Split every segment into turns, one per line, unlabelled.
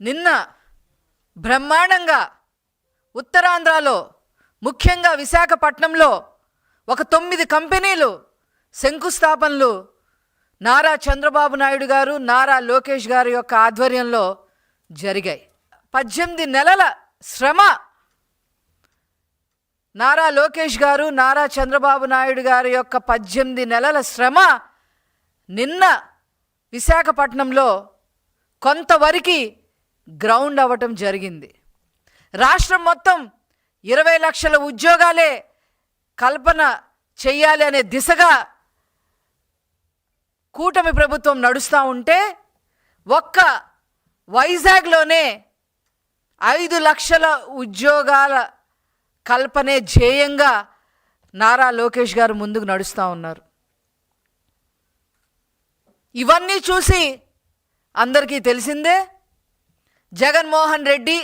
నిన్న బ్రహ్మాండంగా ఉత్తరాంధ్రలో ముఖ్యంగా విశాఖపట్నంలో ఒక తొమ్మిది కంపెనీలు శంకుస్థాపనలు. నారా చంద్రబాబు నాయుడు గారు నారా లోకేష్ గారి యొక్క ఆధ్వర్యంలో జరిగాయి. పద్దెనిమిది నెలల శ్రమ నారా లోకేష్ గారు నారా చంద్రబాబు నాయుడు గారి యొక్క పద్దెనిమిది నెలల శ్రమ నిన్న విశాఖపట్నంలో కొంతవరకు గ్రౌండ్ అవ్వటం జరిగింది. రాష్ట్రం మొత్తం ఇరవై లక్షల ఉద్యోగాలే కల్పన చేయాలి అనే దిశగా కూటమి ప్రభుత్వం నడుస్తూ ఉంటే ఒక్క వైజాగ్లోనే ఐదు లక్షల ఉద్యోగాల కల్పనే ధ్యేయంగా నారా లోకేష్ గారు ముందుకు నడుస్తూ ఉన్నారు. ఇవన్నీ చూసి అందరికీ తెలిసిందే జగన్మోహన్ రెడ్డి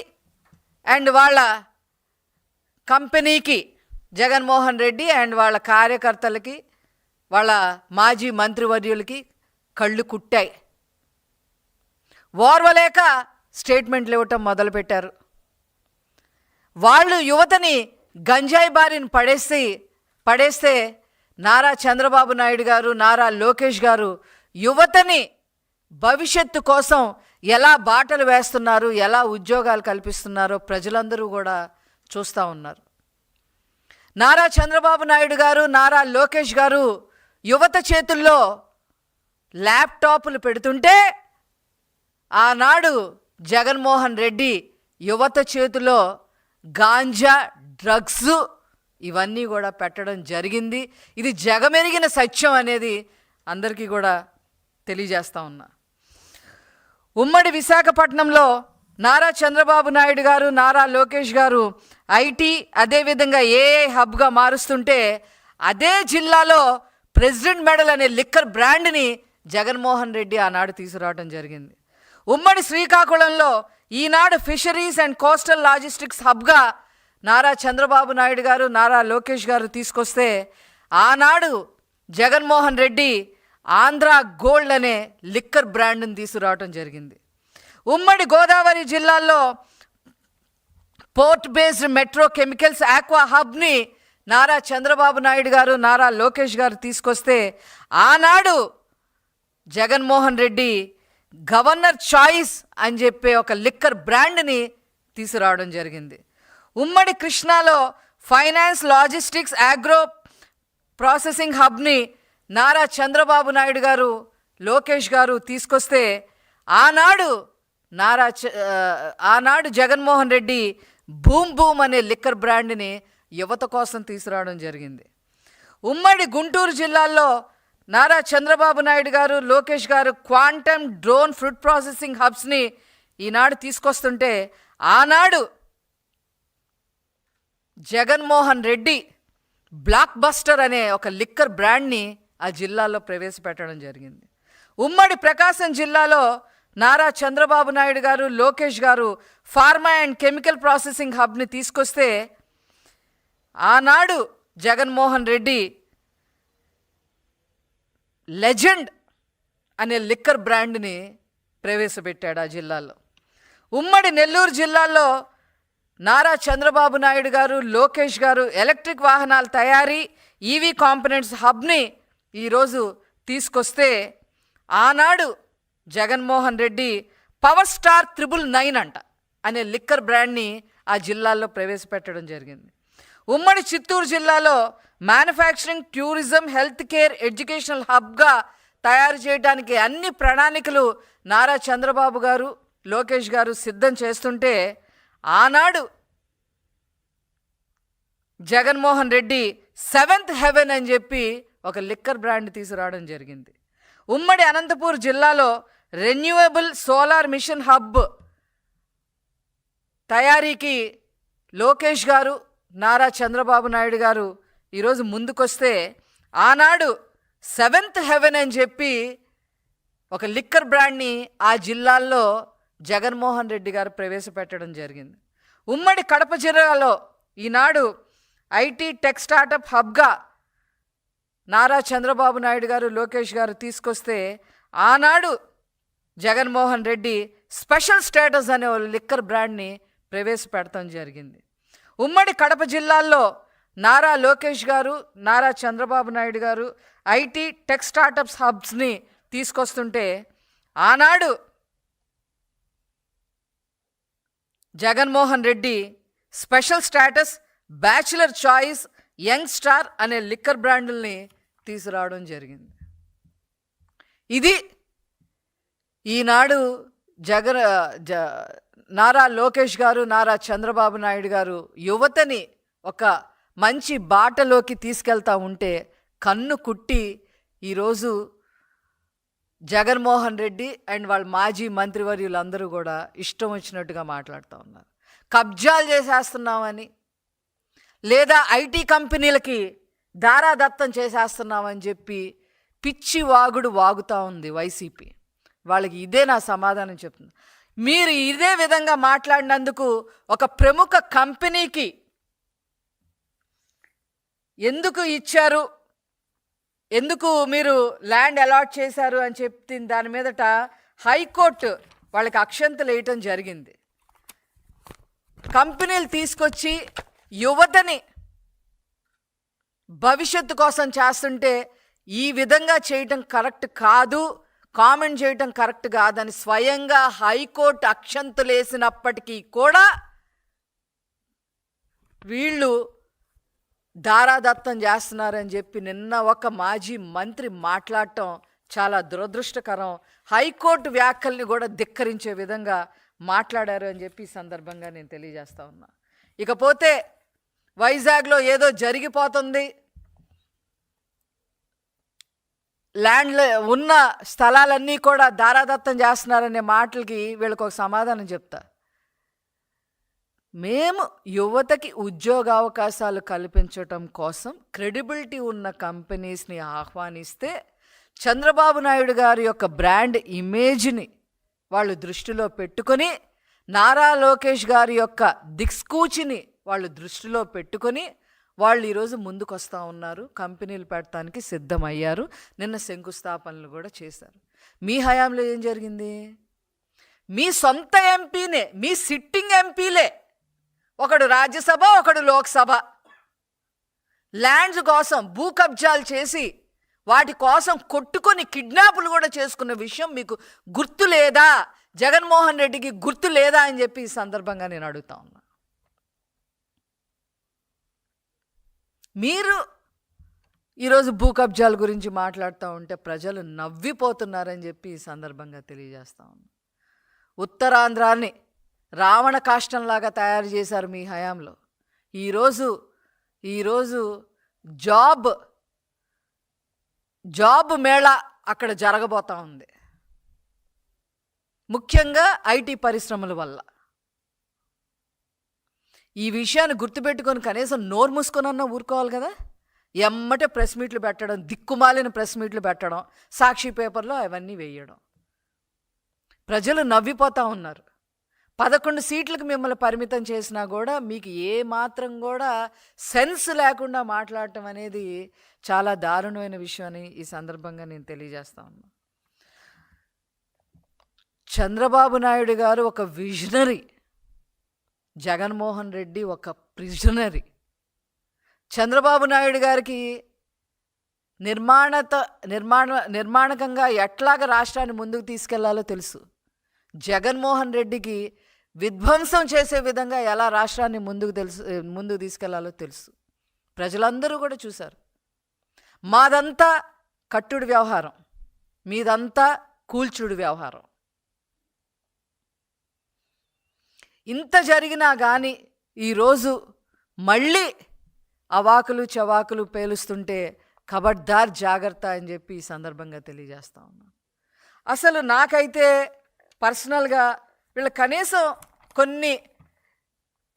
అండ్ వాళ్ళ కంపెనీకి జగన్మోహన్ రెడ్డి అండ్ వాళ్ళ కార్యకర్తలకి వాళ్ళ మాజీ మంత్రివర్యులకి కళ్ళు కుట్టాయి. ఓర్వలేక స్టేట్మెంట్లు ఇవ్వటం మొదలుపెట్టారు. వాళ్ళు యువతని గంజాయి బారిని పడేసి పడేస్తే నారా చంద్రబాబు నాయుడు గారు నారా లోకేష్ గారు యువతని భవిష్యత్తు కోసం ఎలా బాటలు వేస్తున్నారు ఎలా ఉద్యోగాలు కల్పిస్తున్నారో ప్రజలందరూ కూడా చూస్తూ ఉన్నారు. నారా చంద్రబాబు నాయుడు గారు నారా లోకేష్ గారు యువత చేతుల్లో ల్యాప్టాప్లు పెడుతుంటే ఆనాడు జగన్మోహన్ రెడ్డి యువత చేతిలో గాంజా డ్రగ్స్ ఇవన్నీ కూడా పెట్టడం జరిగింది. ఇది జగమెరిగిన సత్యం అనేది అందరికీ కూడా తెలియజేస్తా ఉన్నా. ఉమ్మడి విశాఖపట్నంలో నారా చంద్రబాబు నాయుడు గారు నారా లోకేష్ గారు ఐటీ అదేవిధంగా ఏఐ హబ్గా మారుస్తుంటే అదే జిల్లాలో ప్రెసిడెంట్ మెడల్ అనే లిక్కర్ బ్రాండ్ని జగన్మోహన్ రెడ్డి ఆనాడు తీసుకురావడం జరిగింది. ఉమ్మడి శ్రీకాకుళంలో ఈనాడు ఫిషరీస్ అండ్ కోస్టల్ లాజిస్టిక్స్ హబ్గా నారా చంద్రబాబు నాయుడు గారు నారా లోకేష్ గారు తీసుకొస్తే ఆనాడు జగన్మోహన్ రెడ్డి ఆంధ్ర గోల్డ్ అనే లిక్కర్ బ్రాండ్ని తీసుకురావడం జరిగింది. ఉమ్మడి గోదావరి జిల్లాల్లో port based metro chemicals aqua హబ్ని Nara Chandrababu Naidu గారు నారా లోకేష్ గారు తీసుకొస్తే ఆనాడు జగన్మోహన్ రెడ్డి గవర్నర్ చాయిస్ అని చెప్పే ఒక లిక్కర్ బ్రాండ్ని తీసుకురావడం జరిగింది. ఉమ్మడి కృష్ణాలో ఫైనాన్స్ లాజిస్టిక్స్ ఆగ్రో ప్రాసెసింగ్ హబ్ని నారా చంద్రబాబు నాయుడు గారు లోకేష్ గారు తీసుకొస్తే ఆనాడు నారా చ- ఆనాడు జగన్మోహన్ రెడ్డి భూమ్ భూమ్ అనే లిక్కర్ బ్రాండ్ని యువత కోసం తీసుకురావడం జరిగింది. ఉమ్మడి గుంటూరు జిల్లాలో Nara Chandrababu Naidu garu Lokesh garu quantum drone food processing హబ్స్ని ఈనాడు తీసుకొస్తుంటే ఆనాడు జగన్మోహన్ రెడ్డి బ్లాక్ బస్టర్ అనే ఒక లిక్కర్ బ్రాండ్ని ఆ జిల్లాలో ప్రవేశపెట్టడం జరిగింది. ఉమ్మడి ప్రకాశం జిల్లాలో Nara Chandrababu Naidu garu Lokesh garu pharma and chemical processing హబ్ని తీసుకొస్తే ఆనాడు జగన్మోహన్ రెడ్డి లెజెండ్ అనే లిక్కర్ బ్రాండ్ని ప్రవేశపెట్టాడు ఆ జిల్లాలో. ఉమ్మడి నెల్లూరు జిల్లాలో నారా చంద్రబాబు నాయుడు గారు లోకేష్ గారు ఎలక్ట్రిక్ వాహనాల తయారీ ఈవీ కాంపనెంట్స్ హబ్ని ఈరోజు తీసుకొస్తే ఆనాడు Jaganmohan Reddy Power Star triple nine అంట అనే లిక్కర్ బ్రాండ్ని ఆ జిల్లాల్లో ప్రవేశపెట్టడం జరిగింది. ఉమ్మడి చిత్తూరు జిల్లాలో manufacturing tourism health care educational హబ్గా తయారు చేయడానికి అన్ని ప్రణాళికలు నారా చంద్రబాబు గారు లోకేష్ గారు సిద్ధం చేస్తుంటే ఆనాడు జగన్మోహన్ రెడ్డి సెవెంత్ హెవెన్ అని చెప్పి ఒక లిక్కర్ బ్రాండ్ తీసుకురావడం జరిగింది. ఉమ్మడి అనంతపూర్ జిల్లాలో రెన్యూవబుల్ సోలార్ మిషన్ హబ్ తయారీకి లోకేష్ గారు నారా చంద్రబాబు నాయుడు గారు ఈరోజు ముందుకొస్తే ఆనాడు సెవెంత్ హెవెన్ అని చెప్పి ఒక లిక్కర్ బ్రాండ్ని ఆ జిల్లాల్లో జగన్మోహన్ రెడ్డి గారు ప్రవేశపెట్టడం జరిగింది. ఉమ్మడి కడప జిల్లాలో ఈనాడు ఐటీ టెక్ స్టార్టప్ హబ్గా నారా చంద్రబాబు నాయుడు గారు లోకేష్ గారు తీసుకొస్తే ఆనాడు జగన్మోహన్ రెడ్డి స్పెషల్ స్టేటస్ అనే ఓ లిక్కర్ బ్రాండ్ని ప్రవేశపెడతాం జరిగింది. ఉమ్మడి కడప జిల్లాల్లో నారా లోకేష్ గారు Nara Chandrababu Naidu garu IT tech startups హబ్స్ని తీసుకొస్తుంటే ఆనాడు Jaganmohan Reddy special status bachelor choice young star అనే లిక్కర్ బ్రాండుల్ని తీసుకురావడం జరిగింది. ఇది ఈనాడు జగన్ జ నారా లోకేష్ గారు నారా చంద్రబాబు నాయుడు గారు యువతని ఒక మంచి బాటలోకి తీసుకెళ్తా ఉంటే కన్ను కుట్టి ఈరోజు జగన్మోహన్ రెడ్డి అండ్ వాళ్ళ మాజీ మంత్రివర్యులందరూ కూడా ఇష్టం వచ్చినట్టుగా మాట్లాడుతూ ఉన్నారు. కబ్జాలు చేసేస్తున్నామని లేదా ఐటీ కంపెనీలకి దారాదత్తం చేసేస్తున్నామని చెప్పి పిచ్చి వాగుడు వాగుతూ ఉంది వైసీపీ. వాళ్ళకి ఇదే నా సమాధానం చెప్తుంది మీరు ఇదే విధంగా మాట్లాడినందుకు ఒక ప్రముఖ కంపెనీకి ఎందుకు ఇచ్చారు? ఎందుకు మీరు ల్యాండ్ అలాట్ చేశారు అని చెప్తుంది దాని మీదట హైకోర్టు వాళ్ళకి అక్షంతలు వేయటం జరిగింది. కంపెనీలు తీసుకొచ్చి యువతని భవిష్యత్తు కోసం చేస్తుంటే ఈ విధంగా చేయటం కరెక్ట్ కాదు కామెంట్ చేయటం కరెక్ట్ కాదని స్వయంగా హైకోర్టు అక్షంతులేసినప్పటికీ కూడా వీళ్ళు దారాదత్తం చేస్తున్నారని చెప్పి నిన్న ఒక మాజీ మంత్రి మాట్లాడటం చాలా దురదృష్టకరం. హైకోర్టు వ్యాఖ్యల్ని కూడా ధిక్కరించే విధంగా మాట్లాడారు అని చెప్పి ఈ సందర్భంగా నేను తెలియజేస్తా ఉన్నా. ఇకపోతే వైజాగ్లో ఏదో జరిగిపోతుంది. ల్యాండ్ ఉన్న స్థలాలన్నీ కూడా దారాదత్తం చేస్తున్నారనే మాటలకి వీళ్ళకి ఒక సమాధానం చెప్తా. మేము యువతకి ఉద్యోగ అవకాశాలు కల్పించటం కోసం క్రెడిబిలిటీ ఉన్న కంపెనీస్ని ఆహ్వానిస్తే చంద్రబాబు నాయుడు గారి యొక్క బ్రాండ్ ఇమేజ్ని వాళ్ళు దృష్టిలో పెట్టుకొని నారా లోకేష్ గారి యొక్క దిక్స్కూచిని వాళ్ళు దృష్టిలో పెట్టుకొని వాళ్ళు ఈరోజు ముందుకొస్తా ఉన్నారు కంపెనీలు పెట్టడానికి సిద్ధమయ్యారు నిన్న శంకుస్థాపనలు కూడా చేశారు. మీ హయాంలో ఏం జరిగింది? మీ సొంత ఎంపీనే మీ సిట్టింగ్ ఎంపీలే. ఒకడు రాజ్యసభ ఒకడు లోక్సభ. ల్యాండ్స్ కోసం భూ కబ్జాలు చేసి వాటి కోసం కొట్టుకొని కిడ్నాపులు కూడా చేసుకున్న విషయం మీకు గుర్తు లేదా? జగన్మోహన్ రెడ్డికి గుర్తు లేదా అని చెప్పి ఈ సందర్భంగా నేను అడుగుతా ఉన్నా మీరు ఈరోజు భూ కబ్జాల గురించి మాట్లాడుతూ ఉంటే ప్రజలు నవ్విపోతున్నారని చెప్పి ఈ సందర్భంగా తెలియజేస్తా ఉన్నా. ఉత్తరాంధ్రాన్ని రావణ కాష్టంలాగా తయారు చేశారు మీ హయాంలో. ఈరోజు ఈరోజు జాబ్ జాబ్ మేళా అక్కడ జరగబోతా ఉంది. ముఖ్యంగా ఐటీ పరిశ్రమల వల్ల. ఈ విషయాన్ని గుర్తుపెట్టుకొని కనీసం నోరు మూసుకొనన్నా ఊరుకోవాలి కదా? ఎమ్మటే ప్రెస్ మీట్లు పెట్టడం దిక్కుమాలిన ప్రెస్ మీట్లు పెట్టడం సాక్షి పేపర్లో అవన్నీ వేయడం. ప్రజలు నవ్విపోతూ ఉన్నారు. పదకొండు సీట్లకు మిమ్మల్ని పరిమితం చేసినా కూడా మీకు ఏ మాత్రం కూడా సెన్స్ లేకుండా మాట్లాడటం అనేది చాలా దారుణమైన విషయం అని ఈ సందర్భంగా నేను తెలియజేస్తా ఉన్నా. చంద్రబాబు నాయుడు గారు ఒక విజనరీ. జగన్మోహన్ రెడ్డి ఒక ప్రిజనరీ చంద్రబాబు నాయుడు గారికి నిర్మాణత నిర్మాణ నిర్మాణకంగా ఎట్లాగ రాష్ట్రాన్ని ముందుకు తీసుకెళ్ళాలో తెలుసు. జగన్మోహన్ రెడ్డికి విధ్వంసం చేసే విధంగా ఎలా రాష్ట్రాన్ని ముందుకు తెలుసు ముందుకు తీసుకెళ్ళాలో తెలుసు. ప్రజలందరూ కూడా చూశారు. మాదంతా కట్టుడు వ్యవహారం. మీదంతా కూల్చుడు వ్యవహారం. ఇంత జరిగినా కానీ ఈరోజు మళ్ళీ అవాకులు చవాకులు పేలుస్తుంటే ఖబర్దార్ జాగ్రత్త అని చెప్పి ఈ సందర్భంగా తెలియజేస్తా ఉన్నాను. అసలు నాకైతే పర్సనల్గా వీళ్ళ కనీసం కొన్ని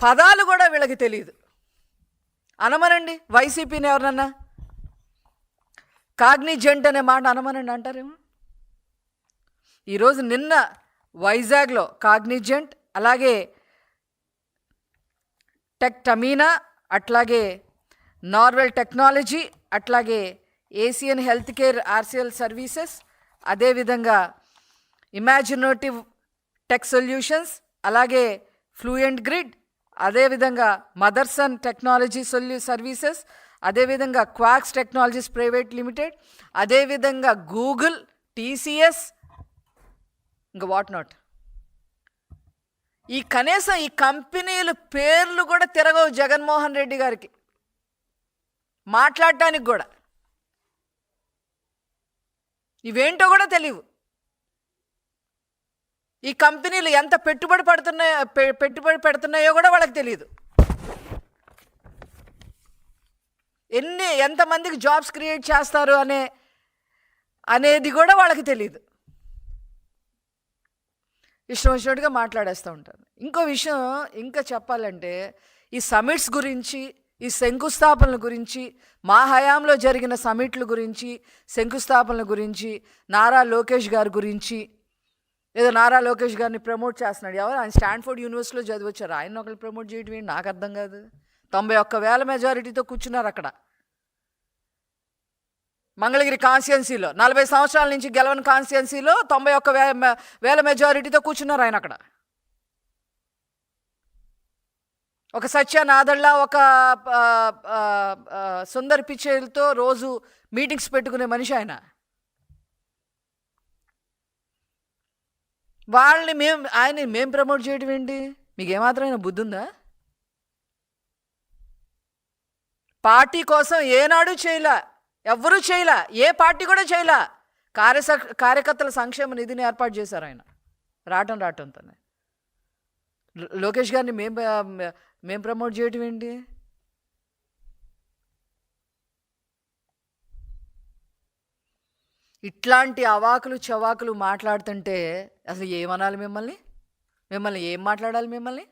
పదాలు కూడా వీళ్ళకి తెలియదు అనమనండి వైసీపీని ఎవరన్నా కాగ్నిజెంట్ అనే మాట అనమనండి అంటారేమో? ఈరోజు నిన్న వైజాగ్లో కాగ్నిజెంట్ అలాగే టెక్ టమీనా అట్లాగే నార్వెల్ టెక్నాలజీ అట్లాగే Asian health care RCL services అదేవిధంగా ఇమాజినేటివ్ టెక్ సొల్యూషన్స్ అలాగే ఫ్లూయెంట్ గ్రిడ్ అదేవిధంగా మదర్సన్ టెక్నాలజీ సొల్యూ సర్వీసెస్ అదేవిధంగా క్వాక్స్ టెక్నాలజీస్ ప్రైవేట్ లిమిటెడ్ అదేవిధంగా గూగుల్ టీసీఎస్ ఇంకా వాట్ నాట్. ఈ కనీసం ఈ కంపెనీలు పేర్లు కూడా తిరగవు జగన్మోహన్ రెడ్డి గారికి. మాట్లాడటానికి కూడా. ఇవేంటో కూడా తెలియవు. ఈ కంపెనీలు ఎంత పెట్టుబడి పడుతున్నాయో పె- పెట్టుబడి పెడుతున్నాయో కూడా వాళ్ళకి తెలియదు ఎన్ని ఎంతమందికి జాబ్స్ క్రియేట్ చేస్తారు అనే అనేది కూడా వాళ్ళకి తెలియదు ఇష్టం వచ్చినట్టుగా మాట్లాడేస్తూ ఉంటారు ఇంకో విషయం ఇంకా చెప్పాలంటే ఈ సమిట్స్ గురించి ఈ శంకుస్థాపనల గురించి మా హయాంలో జరిగిన సమిట్ల గురించి శంకుస్థాపనల గురించి నారా లోకేష్ గారి గురించి ఏదో నారా లోకేష్ గారిని ప్రమోట్ చేస్తున్నాడు. ఎవరు? ఆయన స్టాన్ఫోర్డ్ యూనివర్సిటీలో చదివచ్చారు. ఆయన ఒకరు ప్రమోట్ చేయడం నాకు అర్థం కాదు. తొంభై ఒక్క వేల మెజారిటీతో కూర్చున్నారు అక్కడ. మంగళగిరి కాన్స్టిట్యున్సీలో నలభై సంవత్సరాల నుంచి గెలవని కాన్స్టిట్యున్సీలో తొంభై ఒక్క వే వేల మెజారిటీతో కూర్చున్నారు ఆయన అక్కడ. ఒక సత్యనాథళ్ళ ఒక సుందర్ పిచ్చేలతో రోజు మీటింగ్స్ పెట్టుకునే మనిషి ఆయన. వాళ్ళని మేము ఆయన మేం ప్రమోట్ చేయడం ఏంటి? మీకు ఏమాత్రమైన బుద్ధి ఉందా పార్టీ కోసం ఏనాడు చేయలే. ఎవ్వరూ చేయలే ఏ పార్టీ కూడా చేయలే. కార్యస కార్యకర్తల సంక్షేమ నిధిని ఏర్పాటు చేశారు ఆయన. రావటం రావటంతోనే లోకేష్ గారిని మేం మేం ప్రమోట్ చేయటం ఏంటి? ఇట్లాంటి అవాకులు చవాకులు మాట్లాడుతుంటే అసలు ఏమనాలి మిమ్మల్ని? మిమ్మల్ని ఏం మాట్లాడాలి మిమ్మల్ని?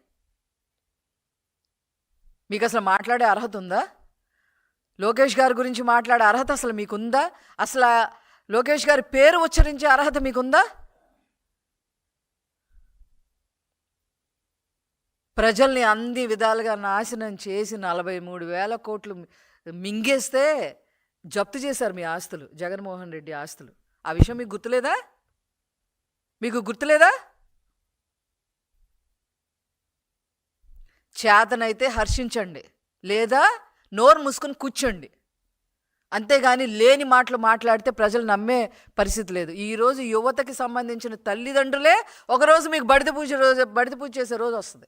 మీకు అసలు మాట్లాడే అర్హత ఉందా? లోకేష్ గారి గురించి మాట్లాడే అర్హత అసలు మీకుందా? అసలు లోకేష్ గారి పేరు ఉచ్చరించే అర్హత మీకుందా? ప్రజల్ని అన్ని విధాలుగా నాశనం చేసి నలభై మూడు వేల కోట్లు మింగేస్తే జప్తు చేశారు మీ ఆస్తులు జగన్మోహన్ రెడ్డి ఆస్తులు. ఆ విషయం మీకు గుర్తులేదా? మీకు గుర్తులేదా? చేతనైతే హర్షించండి. లేదా నోరు మూసుకొని కూర్చోండి. అంతేగాని లేని మాటలు మాట్లాడితే ప్రజలు నమ్మే పరిస్థితి లేదు. ఈరోజు యువతకి సంబంధించిన తల్లిదండ్రులే ఒకరోజు మీకు బడిత పూజ రోజు బడిత పూజ చేసే రోజు వస్తుంది.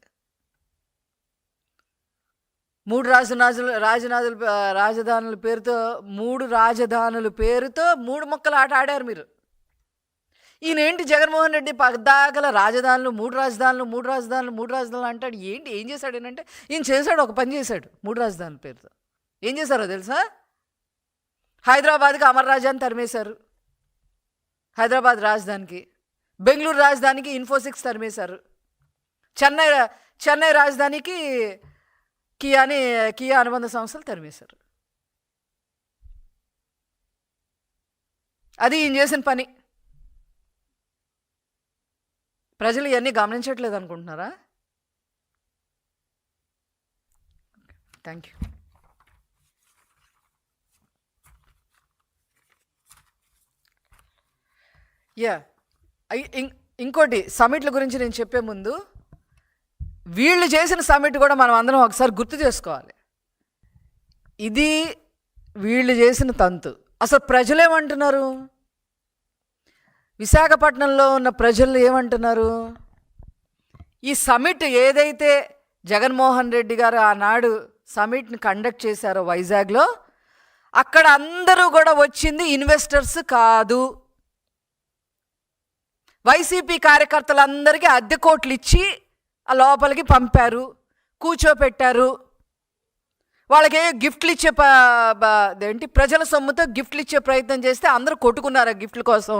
మూడు రాజనాజులు రాజనాథులు రాజధానుల పేరుతో మూడు రాజధానుల పేరుతో మూడు మొక్కలు ఆట ఆడారు మీరు. ఈయనేంటి జగన్మోహన్ రెడ్డి పద్దాకల రాజధానులు మూడు రాజధానులు మూడు రాజధానులు మూడు రాజధానులు అంటాడు? ఏంటి? ఏం చేశాడు ఏంటంటే ఈయన చేశాడు ఒక పని చేశాడు మూడు రాజధానుల పేరుతో. ఏం చేశారో తెలుసా? హైదరాబాద్కి అమర్ రాజాని తరిమేశారు. హైదరాబాద్ రాజధానికి బెంగళూరు రాజధానికి ఇన్ఫోసిక్స్ తరిమేశారు. చెన్నై చెన్నై రాజధానికి కియాని కియా అనుబంధ సంస్థలు తరిమేశారు. అది ఈయన చేసిన పని. ప్రజలు ఇవన్నీ గమనించట్లేదు అనుకుంటున్నారా? థ్యాంక్ యూ యా ఇం- ఇంకోటి సమిట్ల గురించి నేను చెప్పే ముందు వీళ్ళు చేసిన సమిట్ కూడా మనం అందరం ఒకసారి గుర్తు చేసుకోవాలి. ఇది వీళ్ళు చేసిన తంతు. అసలు ప్రజలేమంటున్నారు? విశాఖపట్నంలో ఉన్న ప్రజలు ఏమంటున్నారు? ఈ సమిట్ ఏదైతే జగన్మోహన్ రెడ్డి గారు ఆనాడు సమిట్ని కండక్ట్ చేశారో వైజాగ్లో అక్కడ అందరూ కూడా వచ్చింది ఇన్వెస్టర్స్ కాదు. వైసీపీ కార్యకర్తలందరికీ అద్దె కోట్లు ఇచ్చి ఆ లోపలికి పంపారు కూర్చోపెట్టారు. వాళ్ళకి గిఫ్ట్లు ఇచ్చే ప ఏంటి ప్రజల సొమ్ముతో గిఫ్ట్లు ఇచ్చే ప్రయత్నం చేస్తే అందరూ కొట్టుకున్నారు ఆ గిఫ్ట్ల కోసం.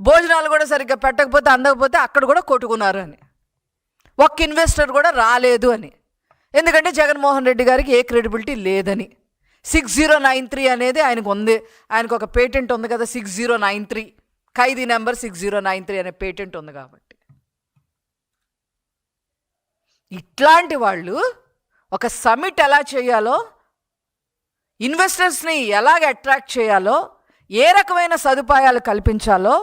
భోజనాలు కూడా సరిగ్గా పెట్టకపోతే అందకపోతే అక్కడ కూడా కొట్టుకున్నారు అని. ఒక్క ఇన్వెస్టర్ కూడా రాలేదు అని. ఎందుకంటే జగన్మోహన్ రెడ్డి గారికి ఏ క్రెడిబిలిటీ లేదని. సిక్స్ జీరో నైన్ త్రీ అనేది ఆయనకు ఉంది. ఆయనకు ఒక పేటెంట్ ఉంది కదా సిక్స్ జీరో నైన్ త్రీ ఖైదీ number six zero nine three అనే పేటెంట్ ఉంది కాబట్టి. ఇట్లాంటి వాళ్ళు ఒక సమిట్ ఎలా చేయాలో ఇన్వెస్టర్స్ని ఎలాగ అట్రాక్ట్ చేయాలో ఏ రకమైన సదుపాయాలు కల్పించాలో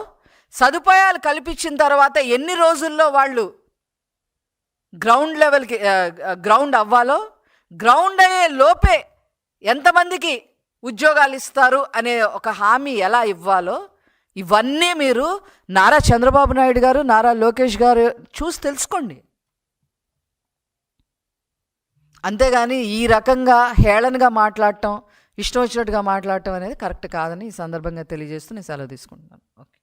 సదుపాయాలు కల్పించిన తర్వాత ఎన్ని రోజుల్లో వాళ్ళు గ్రౌండ్ లెవెల్కి గ్రౌండ్ అవ్వాలో గ్రౌండ్ అయ్యే లోపే ఎంతమందికి ఉద్యోగాలు ఇస్తారు అనే ఒక హామీ ఎలా ఇవ్వాలో ఇవన్నీ మీరు నారా చంద్రబాబు నాయుడు గారు నారా లోకేష్ గారు చూసి తెలుసుకోండి. అంతేగాని ఈ రకంగా హేళనగా మాట్లాడటం ఇష్టం వచ్చినట్టుగా మాట్లాడటం అనేది కరెక్ట్ కాదని ఈ సందర్భంగా తెలియజేస్తూ నేను సెలవు తీసుకుంటున్నాను. ఓకే.